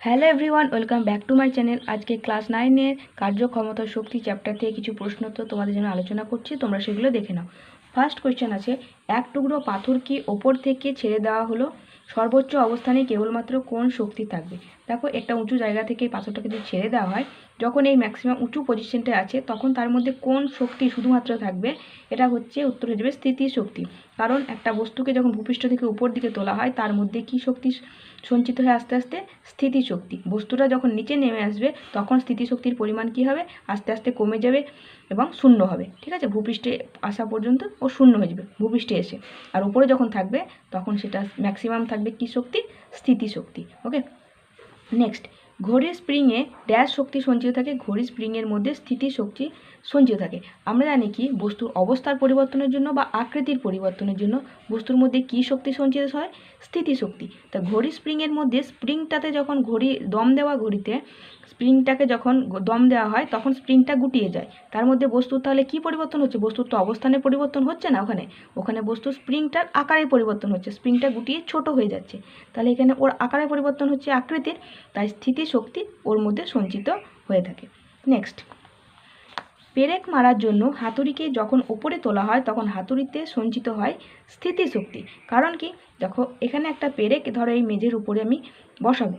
Hello everyone welcome back to my channel আজকে class নাইনের কার্যক্ষমতা শক্তি চ্যাপ্টার থেকে কিছু প্রশ্ন তো তোমাদের জন্য আলোচনা করছি, তোমরা সেগুলো দেখে নাও। ফার্স্ট কোয়েশ্চেন আছে, এক টুকরো পাথর কি ওপর থেকে ছেড়ে দেওয়া হলো? সর্বোচ্চ অবস্থানে কেবলমাত্র কোন শক্তি থাকবে? দেখো, একটা উঁচু জায়গা থেকে পাথরটাকে যদি ছেড়ে দেওয়া হয়, যখন এই ম্যাক্সিমাম উঁচু পজিশনটা আছে, তখন তার মধ্যে কোন শক্তি শুধুমাত্র থাকবে? এটা হচ্ছে উত্তর যাবে স্থিতি শক্তি কারণ একটা বস্তুকে যখন ভূপৃষ্ঠ থেকে উপর দিকে তোলা হয়, তার মধ্যে কি শক্তি সঞ্চিত হয়ে আস্তে আস্তে স্থিতিশক্তি। বস্তুটা যখন নিচে নেমে আসবে, তখন স্থিতিশক্তির পরিমাণ কি হবে? আস্তে আস্তে কমে যাবে এবং শূন্য হবে। ঠিক আছে? ভূপৃষ্ঠে আসা পর্যন্ত ও শূন্য হয়ে যাবে, ভূপৃষ্ঠে এসে। আর উপরে যখন থাকবে, তখন সেটা ম্যাক্সিমাম থাকবে কি শক্তি? স্থিতিশক্তি। ওকে নেক্সট ঘড়ির স্প্রিংয়ে ড্যাশ শক্তি সঞ্চিত থাকে, ঘড়ির স্প্রিংয়ের মধ্যে স্থিতি শক্তি সঞ্চিত থাকে। আমরা জানি কি, বস্তুর অবস্থার পরিবর্তনের জন্য বা আকৃতির পরিবর্তনের জন্য বস্তুর মধ্যে কি শক্তি সঞ্চিত হয়? স্থিতি শক্তি। তা ঘড়ি স্প্রিংয়ের মধ্যে স্প্রিংটাতে যখন ঘড়ি দম দেওয়া ঘড়িতে স্প্রিংটাকে যখন দম দেওয়া হয়, তখন স্প্রিংটা গুটিয়ে যায়। তার মধ্যে বস্তুর তাহলে কি পরিবর্তন হচ্ছে? বস্তুর তো অবস্থানের পরিবর্তন হচ্ছে না ওখানে। ওখানে বস্তুর স্প্রিংটার আকারের পরিবর্তন হচ্ছে। স্প্রিংটা গুটিয়ে ছোট হয়ে যাচ্ছে। তাহলে এখানে ওর আকারে পরিবর্তন হচ্ছে আকৃতির, তাই স্থিতিশক্তি ওর মধ্যে সঞ্চিত হয়ে থাকে। নেক্সট। পেরেক মারার জন্য হাতুড়িকে যখন ওপরে তোলা হয়, তখন হাতুড়িতে সঞ্চিত হয় স্থিতিশক্তি। কারণ কি? দেখো, এখানে একটা পেরেক, ধরো এই মেঝের উপরে আমি বসাবো।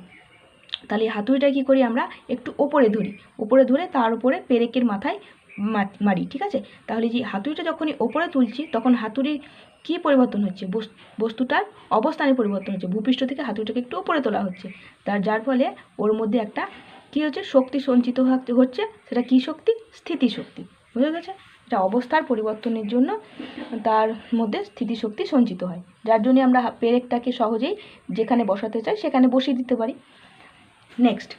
তাহলে হাতুড়িটা কী করি আমরা? একটু ওপরে ধরি। ওপরে ধরে তার উপরে পেরেকের মাথায় মারি, ঠিক আছে? তাহলে যে হাতুড়িটা যখনই ওপরে তুলছি, তখন হাতুড়ির কী পরিবর্তন হচ্ছে? বস- বস্তুটার অবস্থানে পরিবর্তন হচ্ছে। ভূপৃষ্ঠ থেকে হাতুড়িটাকে একটু উপরে তোলা হচ্ছে। তার যার ফলে ওর মধ্যে একটা কী হচ্ছে? শক্তি সঞ্চিত হচ্ছে- সেটা কী শক্তি? স্থিতিশক্তি বুঝে গেছে? এটা অবস্থার পরিবর্তনের জন্য তার মধ্যে স্থিতিশক্তি সঞ্চিত হয়। যার জন্য আমরা পেরেকটাকে সহজেই যেখানে বসাতে চাই, সেখানে বসিয়ে দিতে পারি। নেক্সট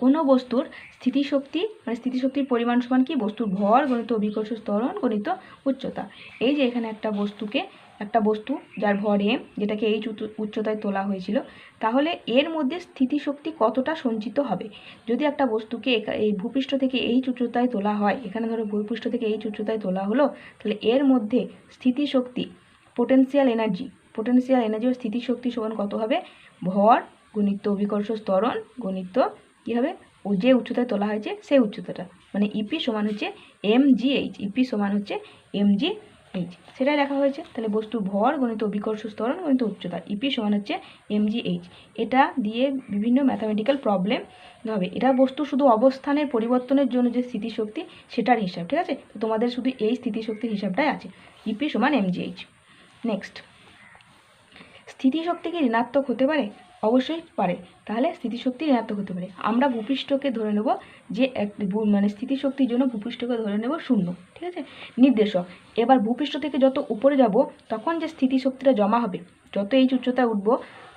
কোনো বস্তুর স্থিতিশক্তি মানে স্থিতিশক্তির পরিমাণ সমান কি? বস্তুর ভর গণিত অভিকর্ষ স্তরণ গণিত উচ্চতা। এই যে এখানে একটা বস্তুকে, একটা বস্তু যার ভর এম যেটাকে এই উচ্চতায় তোলা হয়েছিল, তাহলে এর মধ্যে স্থিতিশক্তি কতটা সঞ্চিত হবে? যদি একটা বস্তুকে এই ভূপৃষ্ঠ থেকে এই উচ্চতায় তোলা হয়, এখানে ধরো ভূপৃষ্ঠ থেকে এই উচ্চতায় তোলা হলো, তাহলে এর মধ্যে স্থিতিশক্তি পোটেনশিয়াল এনার্জি পোটেনশিয়াল এনার্জি ও স্থিতিশক্তি সমান কত হবে? ভর গণিত অভিকর্ষ স্তরণ গণিত কী হবে ও যে উচ্চতায় তোলা হয়েছে সেই উচ্চতাটা। মানে ইপি সমান হচ্ছে এম জি এইচ ইপি সমান হচ্ছে এম জি এইচ সেটাই লেখা হয়েছে। তাহলে বস্তুর ভর, গণিত অভিকর্ষ স্তরণ গণিত উচ্চতা। ইপি সমান হচ্ছে এম জি এইচ এটা দিয়ে বিভিন্ন ম্যাথামেটিক্যাল প্রবলেম হবে। এটা বস্তু শুধু অবস্থানের পরিবর্তনের জন্য যে স্থিতিশক্তি, সেটার হিসাব, ঠিক আছে? তো তোমাদের শুধু এই স্থিতিশক্তির হিসাবটাই আছে। ইপি সমান এম জি এইচ নেক্সট স্থিতিশক্তি কি ঋণাত্মক হতে পারে? অবশ্যই পারে। তাহলে স্থিতিশক্তি ঋণাত্মক হতে পারে। আমরা ভূপৃষ্ঠকে ধরে নেব যে এক মানে স্থিতিশক্তির জন্য ভূপৃষ্ঠকে ধরে নেব শূন্য, ঠিক আছে? নির্দেশক, এবার ভূপৃষ্ঠ থেকে যত উপরে যাব, তখন যে স্থিতিশক্তিটা জমা হবে, যত এই উচ্চতায় উঠব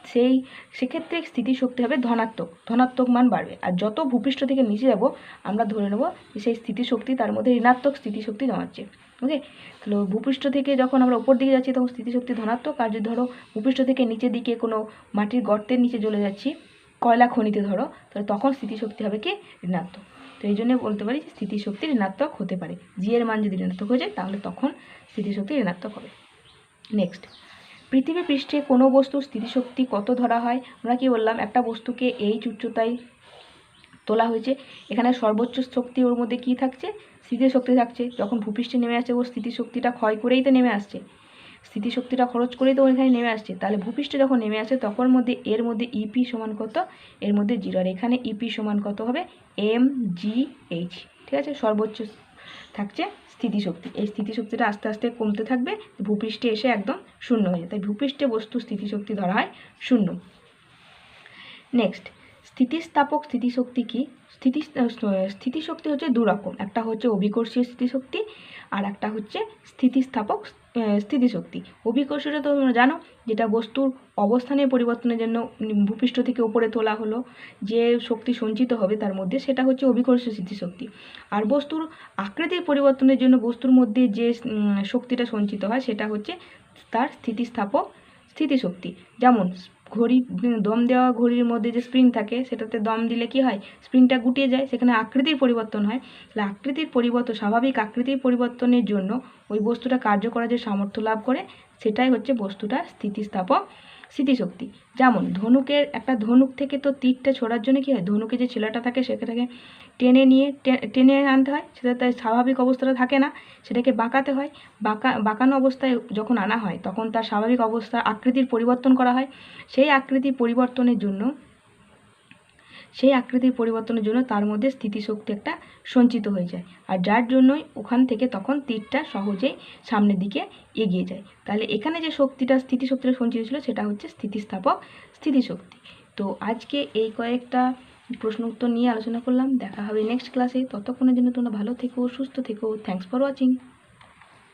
সেই সেক্ষেত্রে স্থিতিশক্তি হবে ধনাত্মক। ধনাত্মক মান বাড়বে। আর যত ভূপৃষ্ঠ থেকে নিচে যাব, আমরা ধরে নেব যে সেই স্থিতিশক্তি তার মধ্যে ঋণাত্মক স্থিতিশক্তি জমাচ্ছে। ওকে তাহলে ভূপৃষ্ঠ থেকে যখন আমরা উপর দিকে যাচ্ছি, তখন স্থিতিশক্তি ধনাত্মক। আর যদি ধরো ভূপৃষ্ঠ থেকে নিচের দিকে কোনো মাটির গর্তের নিচে চলে যাচ্ছি, কয়লা খনিতে ধরো, তাহলে তখন স্থিতিশক্তি হবে কি? ঋণাত্মক। তো এই জন্য বলতে পারি যে স্থিতিশক্তি ঋণাত্মক হতে পারে। জি এর মান যদি ঋণাত্মক হয়ে যায়, তাহলে তখন স্থিতিশক্তি ঋণাত্মক হবে। নেক্সট পৃথিবী পৃষ্ঠে কোনো বস্তুর স্থিতিশক্তি কত ধরা হয়? আমরা কি বললাম, একটা বস্তুকে এই উচ্চতায় তোলা হয়েছে। এখানে সর্বোচ্চ শক্তি ওর মধ্যে কি থাকছে? স্থিতিশক্তি থাকছে। যখন ভূপৃষ্ঠে নেমে আসছে, ওর স্থিতিশক্তিটা ক্ষয় করেই তো নেমে আসছে। স্থিতিশক্তিটা খরচ করেই তো ও এখানে নেমে আসছে। তাহলে ভূপৃষ্ঠে যখন নেমে আসে, তখন মধ্যে এর মধ্যে ইপি সমান কত? এর মধ্যে জিরো। আর এখানে ইপি সমান কত হবে? এম জি এইচ ঠিক আছে? সর্বোচ্চ থাকছে স্থিতিশক্তি। এই স্থিতিশক্তিটা আস্তে আস্তে কমতে থাকবে, ভূপৃষ্ঠে এসে একদম শূন্য হয়ে যায় তাই ভূপৃষ্ঠে বস্তু স্থিতিশক্তি ধরা হয় শূন্য। নেক্সট স্থিতিস্থাপক স্থিতিশক্তি কি? স্থিতি স্থিতিশক্তি হচ্ছে দু রকম একটা হচ্ছে অভিকর্ষীয় স্থিতিশক্তি, আর একটা হচ্ছে স্থিতিস্থাপক স্থিতিশক্তি। অভিকর্ষীয়টা তো তোমরা জানো, যেটা বস্তুর অবস্থানের পরিবর্তনের জন্য ভূপৃষ্ঠ থেকে উপরে তোলা হলো, যে শক্তি সঞ্চিত হবে তার মধ্যে, সেটা হচ্ছে অভিকর্ষীয় স্থিতিশক্তি। আর বস্তুর আকৃতির পরিবর্তনের জন্য বস্তুর মধ্যে যে শক্তিটা সঞ্চিত হয়, সেটা হচ্ছে তার স্থিতিস্থাপক স্থিতিশক্তি। যেমন, ঘড়ি দম দেওয়া ঘড়ির মধ্যে যে স্প্রিং থাকে, সেটাতে দম দিলে কি হয়? স্প্রিংটা গুটিয়ে যায়, সেখানে আকৃতির পরিবর্তন হয়। তাহলে আকৃতির পরিবর্তন, স্বাভাবিক আকৃতির পরিবর্তনের জন্য ওই বস্তুটা কার্য করার যে সামর্থ্য লাভ করে, সেটাই হচ্ছে বস্তুটার স্থিতিস্থাপক স্মৃতিশক্তি যেমন ধনুকের একটা ধনুক থেকে তো তীরটা ছোড়ার জন্য কী হয়? ধনুকে যে ছেলেটা থাকে, সেটাকে টেনে নিয়ে টেনে আনতে হয়। সেটা তার স্বাভাবিক অবস্থাটা থাকে না, সেটাকে বাঁকাতে হয়। বাঁকা, বাঁকানো অবস্থায় যখন আনা হয়, তখন তার স্বাভাবিক অবস্থা আকৃতির পরিবর্তন করা হয়। সেই আকৃতি পরিবর্তনের জন্য সেই আকৃতির পরিবর্তনের জন্য তার মধ্যে স্থিতিশক্তি একটা সঞ্চিত হয়ে যায়। আর যার জন্যই ওখান থেকে তখন তীরটা সহজেই সামনের দিকে এগিয়ে যায়। তাহলে এখানে যে শক্তিটা, স্থিতিশক্তিটা সঞ্চিত ছিল সেটা হচ্ছে স্থিতিস্থাপক স্থিতিশক্তি। তো আজকে এই কয়েকটা প্রশ্ন উত্তর নিয়ে আলোচনা করলাম। দেখা হবে নেক্সট ক্লাসে ততক্ষণের জন্য তোমরা ভালো থেকো, সুস্থ থেকো। Thanks for watching